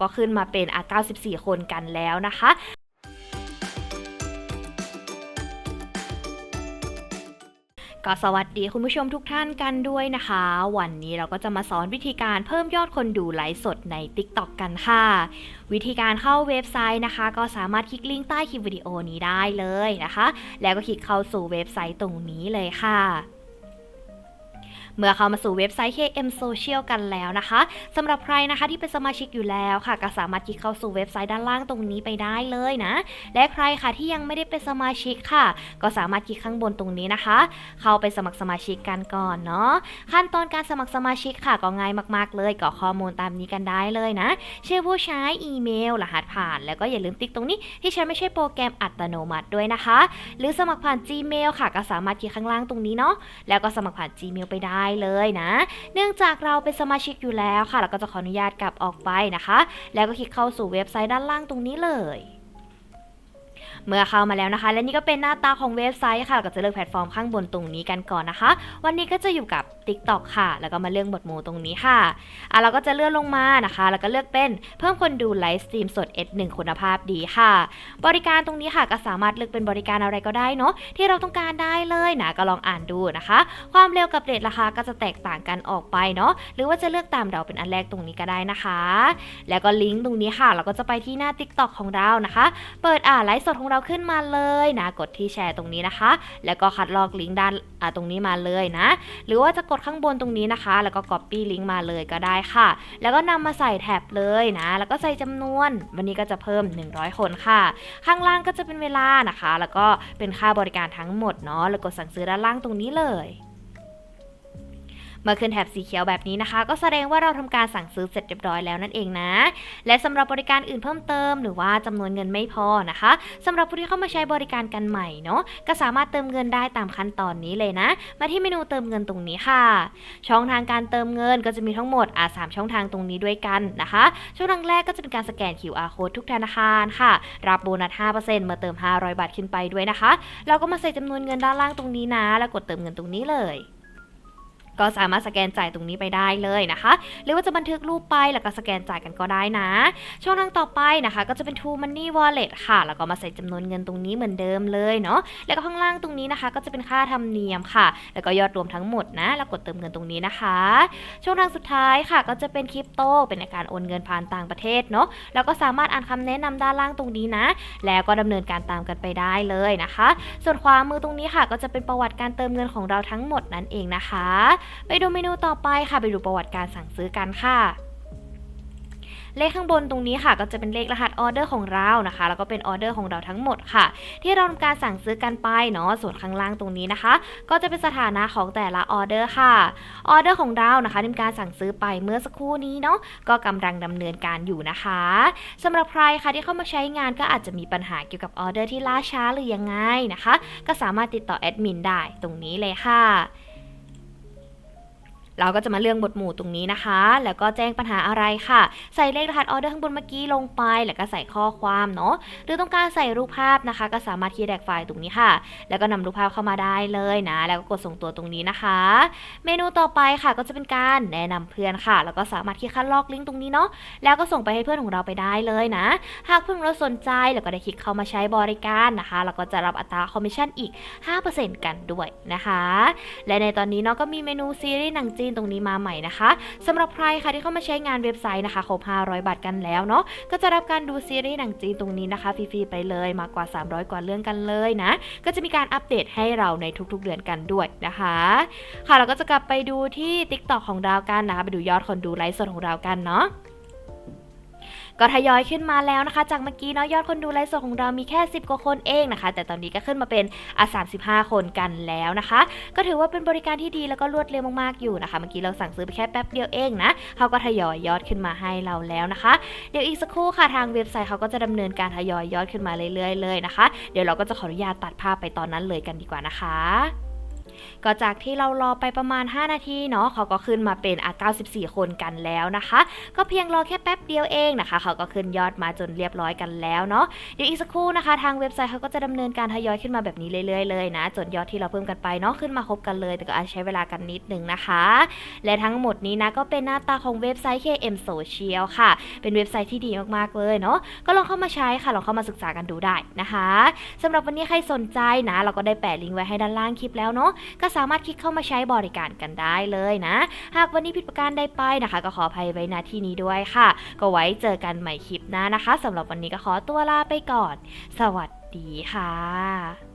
ก็ขึ้นมาเป็นอะ94 คนกันแล้วนะคะก็สวัสดีคุณผู้ชมทุกท่านกันด้วยนะคะ วันนี้เราก็จะมาสอนวิธีการเพิ่มยอดคนดูไลฟ์สดใน TikTok กันค่ะ วิธีการเข้าเว็บไซต์นะคะ ก็สามารถคลิกลิงก์ใต้คลิปวิดีโอนี้ได้เลยนะคะ แล้วก็คลิกเข้าสู่เว็บไซต์ตรงนี้เลยค่ะ เมื่อเข้ามาสู่เว็บไซต์ KM Social กันแล้วนะคะสำหรับใครนะคะที่เป็นสมาชิกอยู่แล้วค่ะ ก็สามารถคลิกเข้าสู่เว็บไซต์ด้านล่างตรงนี้ไปได้เลยนะ และใครค่ะที่ยังไม่ได้เป็นสมาชิกค่ะ ก็สามารถคลิกข้างบนตรงนี้นะคะ เข้าไปสมัครสมาชิกกันก่อนเนาะขั้นตอนการสมัครสมาชิกค่ะก็ง่ายมากๆ เลยกรอกข้อมูลตามนี้กันได้เลยนะ ชื่อผู้ใช้อีเมล รหัสผ่าน แล้วก็อย่าลืมติ๊กตรงนี้ที่ใช้ไม่ใช่โปรแกรมอัตโนมัติด้วยนะคะ หรือสมัครผ่าน Gmail ค่ะ ก็สามารถคลิกข้างล่างตรงนี้เนาะแล้วก็สมัครผ่าน Gmail ไปได้เลยนะ เนื่องจากเราเป็นสมาชิกอยู่แล้วค่ะ เราก็จะขออนุญาตกลับออกไปนะคะ แล้วก็คลิกเข้าสู่เว็บไซต์ด้านล่างตรงนี้เลย เมื่อเข้ามาแล้วนะคะ และนี่ก็เป็นหน้าตาของเว็บไซต์ค่ะ ก็จะเลือกแพลตฟอร์มข้างบนตรงนี้กันก่อนนะคะ วันนี้ก็จะอยู่กับ TikTok ค่ะ แล้วก็มาเลือกหมวดหมู่ตรงนี้ค่ะอะ เราก็จะเลื่อนลงมานะคะ แล้วก็เลือกเป็นเพิ่มคนดูไลฟ์สตรีมสด S1 คุณภาพดีค่ะ บริการตรงนี้ค่ะก็สามารถเลือกเป็นบริการอะไรก็ได้เนาะที่เราต้องการได้เลยนะก็ลองอ่านดูนะคะ ความเร็วกับเรทราคาก็จะแตกต่างกันออกไปเนาะหรือว่าจะเลือกตามเราเป็นอันแรกตรงนี้ก็ได้นะคะ แล้วก็ลิงก์ตรงนี้ค่ะ เราก็จะไปที่หน้า TikTok ของเรานะคะ เปิดอ่านไลฟ์สดของเราขึ้นมาเลยนะ กดที่แชร์ตรงนี้นะคะ แล้วก็คัดลอกลิงก์ด้านตรงนี้มาเลยนะ หรือว่าจะกดข้างบนตรงนี้นะคะ แล้วก็ Copy ลิงก์มาเลยก็ได้ค่ะ แล้วก็นำมาใส่แท็บเลยนะ แล้วก็ใส่จำนวน วันนี้ก็จะเพิ่ม 100 คนค่ะ ข้างล่างก็จะเป็นเวลานะคะ แล้วก็เป็นค่าบริการทั้งหมดเนาะ แล้วกดสั่งซื้อด้านล่างตรงนี้เลย เมื่อขึ้นแถบสีเขียวแบบนี้นะคะ ก็แสดงว่าเราทำการสั่งซื้อเสร็จเรียบร้อยแล้วนั่นเองนะ และสำหรับบริการอื่นเพิ่มเติม หรือว่าจำนวนเงินไม่พอนะคะสำหรับผู้ที่เข้ามาใช้บริการกันใหม่เนาะก็สามารถเติมเงินได้ตามขั้นตอนนี้เลยนะ มาที่เมนูเติมเงินตรงนี้ค่ะ ช่องทางการเติมเงินก็จะมีทั้งหมดอ่าสามช่องทางตรงนี้ด้วยกันนะคะ ช่องทางแรกก็จะเป็นการสแกน QR code ทุกธนาคารค่ะ รับโบนัส 5%เมื่อเติม 500 บาทขึ้นไปด้วยนะคะ เราก็มาใส่จำนวนเงินด้านล่างตรงนี้นะ แล้วกดเติมเงินตรงนี้เลย ก็สามารถสแกนจ่ายตรงนี้ไปได้เลยนะคะ หรือว่าจะบันทึกรูปไปแล้วก็สแกนจ่ายกันก็ได้นะ ช่องทางต่อไปนะคะ ก็จะเป็น True Money Wallet ค่ะ แล้วก็มาใส่จำนวนเงินตรงนี้เหมือนเดิมเลยเนาะ แล้วก็ข้างล่างตรงนี้นะคะ ก็จะเป็นค่าธรรมเนียมค่ะ แล้วก็ยอดรวมทั้งหมดนะ แล้วกดเติมเงินตรงนี้นะคะ ช่องทางสุดท้ายค่ะ ก็จะเป็นคริปโต เป็นการโอนเงินผ่านต่างประเทศเนาะ แล้วก็สามารถอ่านคำแนะนำด้านล่างตรงนี้นะ แล้วก็ดำเนินการตามกันไปได้เลยนะคะ ส่วนขวามือตรงนี้ค่ะ ก็จะเป็นประวัติการเติมเงินของเราทั้งหมดนั่นเองนะคะไปดูเมนูต่อไปค่ะ ไปดูประวัติการสั่งซื้อกันค่ะเลขข้างบนตรงนี้ค่ะก็จะเป็นเลขรหัสออเดอร์ของเรานะคะ แล้วก็เป็นออเดอร์ของเราทั้งหมดค่ะ ที่เราทำการสั่งซื้อกันไปเนาะส่วนข้างล่างตรงนี้นะคะ ก็จะเป็นสถานะของแต่ละออเดอร์ค่ะออเดอร์ของเรานะคะทำการสั่งซื้อไปเมื่อสักครู่นี้เนาะก็กำลังดำเนินการอยู่นะคะสำหรับใครค่ะที่เข้ามาใช้งานก็อาจจะมีปัญหาเกี่ยวกับออเดอร์ที่ล่าช้าหรือยังไงนะคะ ก็สามารถติดต่อแอดมินได้ตรงนี้เลยค่ะ เราก็จะมาเลือกบทหมู่ตรงนี้นะคะ แล้วก็แจ้งปัญหาอะไรค่ะ ใส่เลขรหัสออเดอร์ข้างบนเมื่อกี้ลงไป แล้วก็ใส่ข้อความเนาะ หรือต้องการใส่รูปภาพนะคะ ก็สามารถคีย์แดกไฟล์ตรงนี้ค่ะ แล้วก็นำรูปภาพเข้ามาได้เลยนะ แล้วก็กดส่งตัวตรงนี้นะคะ เมนูต่อไปค่ะก็จะเป็นการแนะนำเพื่อนค่ะ แล้วก็สามารถคลิกคัดลอกลิงก์ตรงนี้เนาะ แล้วก็ส่งไปให้เพื่อนของเราไปได้เลยนะ หากเพื่อนเราสนใจแล้วก็ได้คลิกเข้ามาใช้บริการนะคะ แล้วก็จะรับอัตราคอมมิชชั่นอีก 5%กันด้วยนะคะ และในตอนนี้เนาะก็มีเมนูซีรีส์หนังจีนตรงนี้มาใหม่นะคะสำหรับใครค่ะที่เข้ามาใช้งานเว็บไซต์นะคะครบ500 บาทกันแล้วเนาะก็จะรับการดูซีรีส์หนังจีนตรงนี้นะคะฟรีๆไปเลยมากกว่า 300 กว่าเรื่องกันเลยนะ ก็จะมีการอัปเดตให้เราในทุกๆเดือนกันด้วยนะคะ ค่ะเราก็จะกลับไปดูที่ TikTok ของเรากันนะคะไปดูยอดคนดูไลฟ์สดของเรากันเนาะ ก็ทยอยขึ้นมาแล้วนะคะ จากเมื่อกี้เนาะยอดคนดูไลฟ์สดของเรามีแค่ 10 กว่าคนเองนะคะ แต่ตอนนี้ก็ขึ้นมาเป็นอะ35 คนกันแล้วนะคะ ก็ถือว่าเป็นบริการที่ดีแล้วก็รวดเร็วมากๆอยู่นะคะ เมื่อกี้เราสั่งซื้อไปแค่แป๊บเดียวเองนะเขาก็ทยอยยอดขึ้นมาให้เราแล้วนะคะ เดี๋ยวอีกสักครู่ค่ะทางเว็บไซต์เขาก็จะดำเนินการทยอยยอดขึ้นมาเรื่อยๆเลยนะคะ เดี๋ยวเราก็จะขออนุญาตตัดภาพไปตอนนั้นเลยกันดีกว่านะคะ ก็จากที่เรารอไปประมาณ 5 นาทีเนาะเขาก็ขึ้นมาเป็นอะ94 คนกันแล้วนะคะ ก็เพียงรอแค่แป๊บเดียวเองนะคะ เขาก็ขึ้นยอดมาจนเรียบร้อยกันแล้วเนาะเดี๋ยวอีกสักครู่นะคะ ทางเว็บไซต์เขาก็จะดำเนินการทยอยขึ้นมาแบบนี้เรื่อยๆเลยนะจนยอดที่เราเพิ่มกันไปเนาะขึ้นมาครบกันเลย แต่ก็อาจใช้เวลากันนิดนึงนะคะ และทั้งหมดนี้นะก็เป็นหน้าตาของเว็บไซต์ KM Social ค่ะ เป็นเว็บไซต์ที่ดีมากๆเลยเนาะก็ลองเข้ามาใช้ค่ะลองเข้ามาศึกษากันดูได้นะคะสำหรับวันนี้ใครสนใจนะ เราก็ได้แปะลิงก์ไว้ให้ด้านล่างคลิปแล้วเนาะก็สามารถคลิกเข้ามาใช้บริการกันได้เลยนะ หากวันนี้ผิดประการใดไปนะคะ ก็ขออภัยไว้ณที่นี้ด้วยค่ะ ก็ไว้เจอกันใหม่คลิปหน้านะคะสำหรับวันนี้ก็ขอตัวลาไปก่อน สวัสดีค่ะ